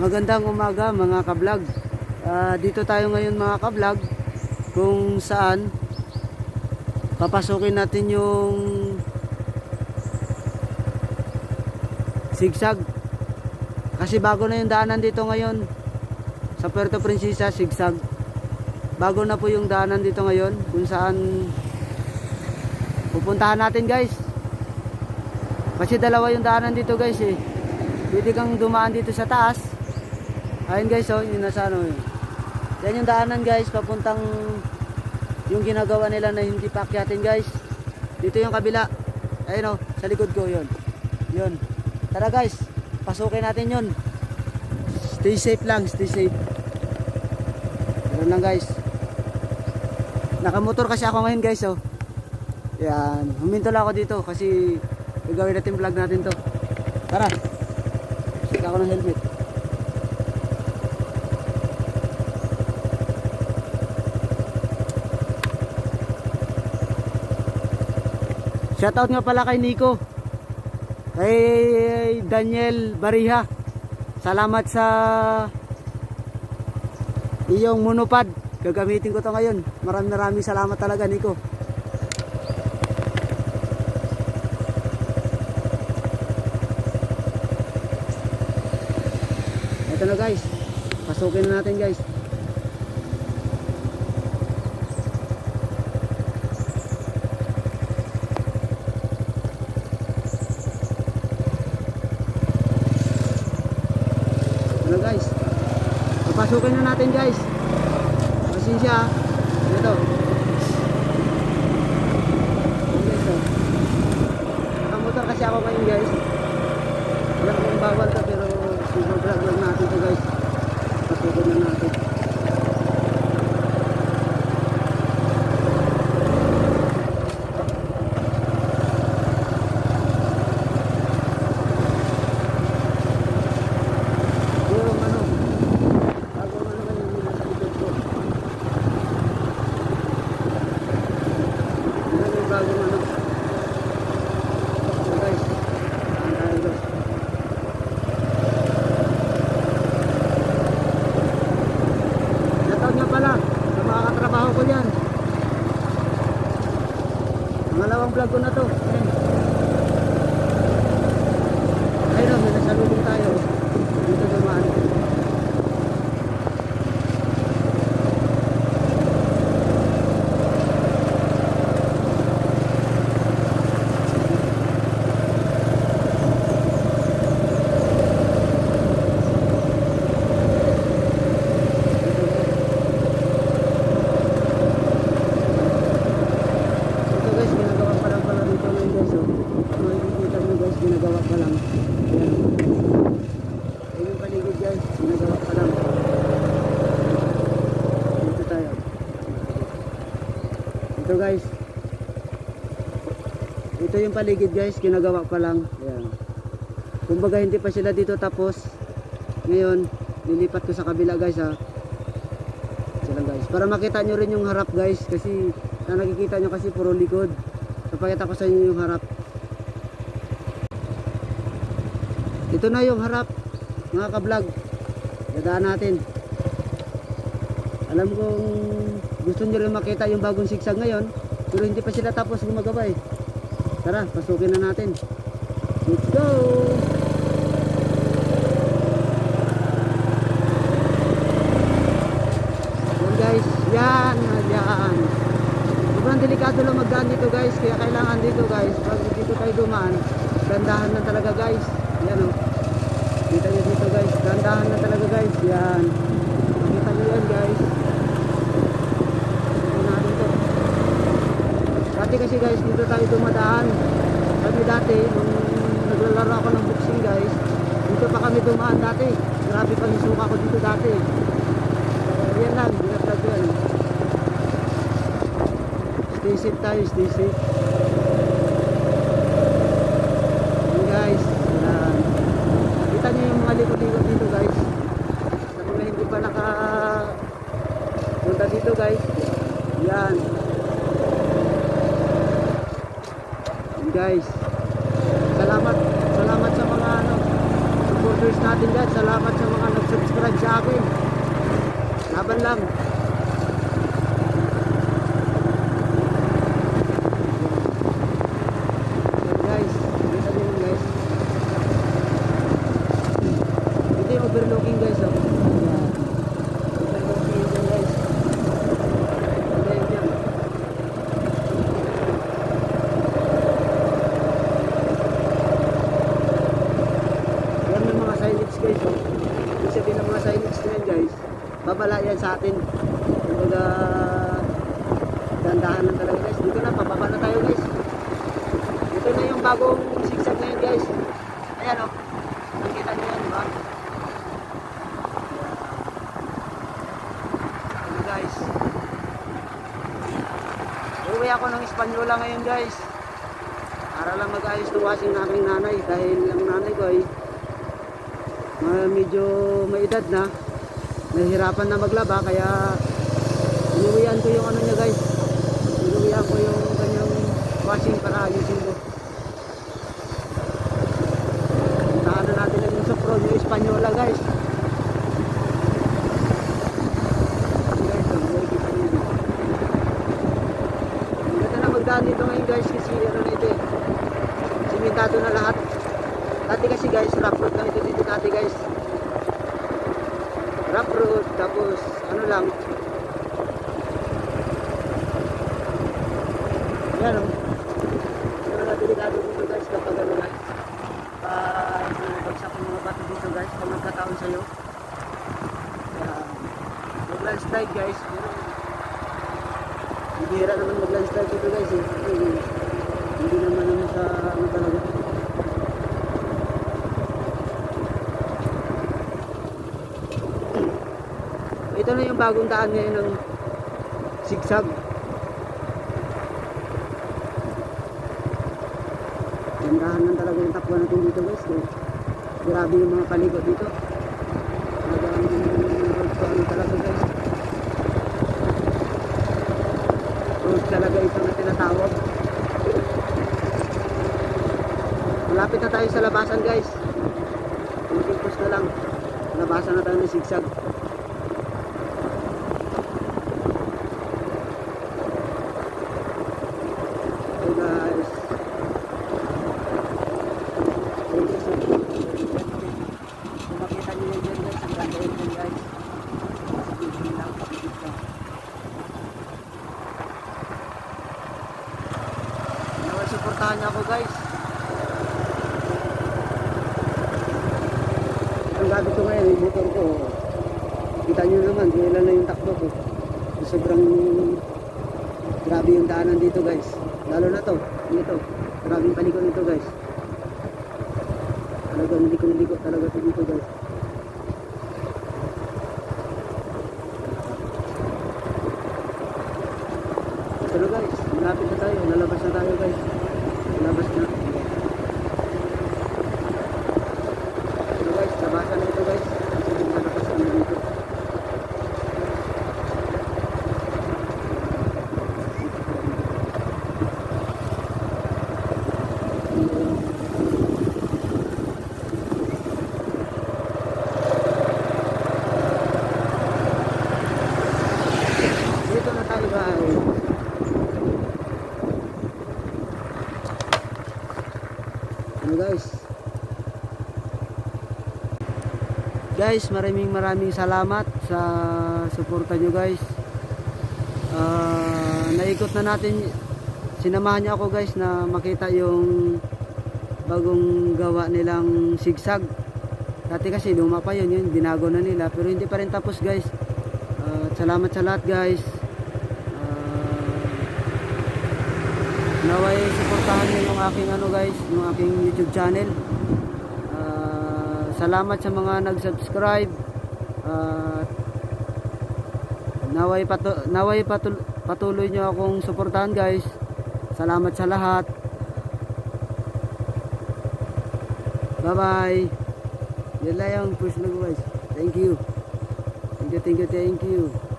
Magandang umaga mga kablog. Ah, dito tayo ngayon mga kablog kung saan papasukin natin yung sigsag. Kasi bago na yung daanan dito ngayon sa Puerto Princesa, sigsag. Bago na po yung daanan dito ngayon kung saan pupuntahan natin guys. Kasi dalawa yung daanan dito guys eh. Pwede kang dumaan dito sa taas. Ayun guys oh, yung nasa ano yun. Yan yung daanan guys, papuntang yung ginagawa nila na hindi paakyatin guys. Dito yung kabila. Ayun oh, sa likod ko yun. Yun. Tara guys, pasukin natin yun. Stay safe lang, stay safe. Ganun lang guys. Nakamotor kasi ako ngayon guys oh. Yan, huminto lang ako dito kasi gagawin natin vlog natin to. Tara. Sika ako ng helmet. Shoutout nga pala kay Nico. Kay Daniel Bariha. Salamat sa iyong monopod. Gagamitin ko to ngayon. Maraming maraming salamat talaga Nico. Ito na guys. Pasukin na natin guys. Ano guys? Papasukin na natin guys. Pasensya. ah. Ito. Ito. Kasi ako ngayon guys. Alam ko yung bawal ka pero super vlog lang natin to guys. Pasukin na natin. Yung ano, bago ano naman yung nasa likod ko. Yan yung bagong ano. So guys, ang tayo guys. Shoutout nga pala sa mga katrabaho ko dyan. Pangalawang vlog ko na to. Ayan. Ayun o, may nasalubong tayo. Dito dumaan. Ito guys, ginagawa pa lang pala dito ngayon guys. Oh. Makikita nyo guys, ginagawa pa lang. Ayan. Ayan yung paligid guys, ginagawa pa lang. Dito tayo. Ito guys. Ito yung paligid guys, ginagawa pa lang. Ayan. Kumbaga hindi pa sila dito tapos. Ngayon, lilipat ko sa kabila guys ha. Lang guys. Para makita nyo rin yung harap guys kasi na nakikita nyo kasi puro likod. Papakita ko sa inyo yung harap. Ito na yung harap mga ka-vlog. Dadaan natin. Alam kong gusto nyo rin makita yung bagong sigsag ngayon pero hindi pa sila tapos gumagawa eh. Tara, pasukin na natin. Let's go! Yan guys, yan, yan. Sobrang delikado lang magdaan dito guys, kaya kailangan dito guys, pag dito tayo dumaan, gandahan na talaga guys. Yan o. Kita nyo dito guys, gandahan na talaga guys. Yan. Makita nyo yan guys. Ito na dito. Dati kasi guys, dito tayo dumadaan. Kami dati, nung naglalaro ako ng boxing guys, dito pa kami dumaan dati. Grabe pa yung suka ko dito dati. So, yan lang, binablog yan. Stay safe tayo, stay safe. Yan guys, yan. Kita niyo yung mga likod-likod dito guys. Sa mga hindi pa naka punta dito guys. Yan. Yan guys. Salamat, salamat sa mga ano, support supporters natin guys. Salamat sa mga nag-subscribe sa akin. Laban lang. Overlooking guys. Oh. Yan. Overlooking yun guys. Ayan yan. Yan yung mga signage guys. Oh. Ng mga signage na yan guys. Babala yan sa atin. Kumbaga dandahan lang talaga guys. Dito na, pababa na tayo guys. Ito na yung bagong zigzag na yan guys. Ayan o. Oh. Nakita nyo yan, di ba? Ano guys. Uwi ako ng Espanyola ngayon guys. Para lang mag-ayos ng washing ng aking nanay. Dahil ang nanay ko ay ah, medyo may edad na. Nahihirapan na maglaba kaya inuwian ko yung ano niya guys. Inuwian ko yung kanyang washing para ayusin ko. Puntahan na natin yung Sopron, yung Espanyola guys. Dito ngayon guys kasi ano na ito eh. Simentado na lahat. Dati kasi guys, rough road lang ito dito dati guys. Rough road, tapos ano lang. Yan o. Pero na delikado dito guys kapag ano guys. Pag bagsak yung mga bato dito guys, pag nagkataon sa'yo. Kaya, mag-landslide guys. Pero, Bihira naman mag-landslide dito guys eh. Hindi naman naman sa ano talaga. Ito na yung bagong daan ngayon ng zigzag. Gandahan lang talaga yung takbo natin dito guys. Eh. Grabe yung mga palikot dito. Talagang road to ano talaga guys. Road talaga ito na tinatawag. Malapit na tayo sa labasan guys. Pilipimpos na lang. Labasan na tayo ng zigzag. Hey guys. Kung makita nyo yun dyan guys, ang ganda yun dyan guys. Sige lang, pakikip lang. Nawal supportahan niyo ako guys. Gamit ko ngayon, yung motor ko. Kita nyo naman, kailan na yung takbo ko. Sobrang grabe yung daanan dito guys. Lalo na to, dito. Grabing palikot nito guys. Talagang liko-liko talaga ito dito guys. Na guys, malapit na tayo. Lalabas na tayo guys. Lalabas na. Ito guys, labasan na ito guys. Kasi yung malakas kami dito. Dito na tayo guys. Ano guys? Guys, maraming maraming salamat sa suporta nyo guys. Ah, naikot na natin, sinamahan niyo ako guys na makita yung bagong gawa nilang sigsag. Dati kasi luma pa yun, yun binago na nila pero hindi pa rin tapos guys. Ah, salamat sa lahat guys. Naway suportahan niyo yung aking ano guys, yung aking YouTube channel. Ah, salamat sa mga nag-subscribe. At naway patu naway patul patuloy niyo akong suportahan guys. Salamat sa lahat. Bye-bye. Yan lang yung push na guys. Thank you. Thank you, thank you, thank you.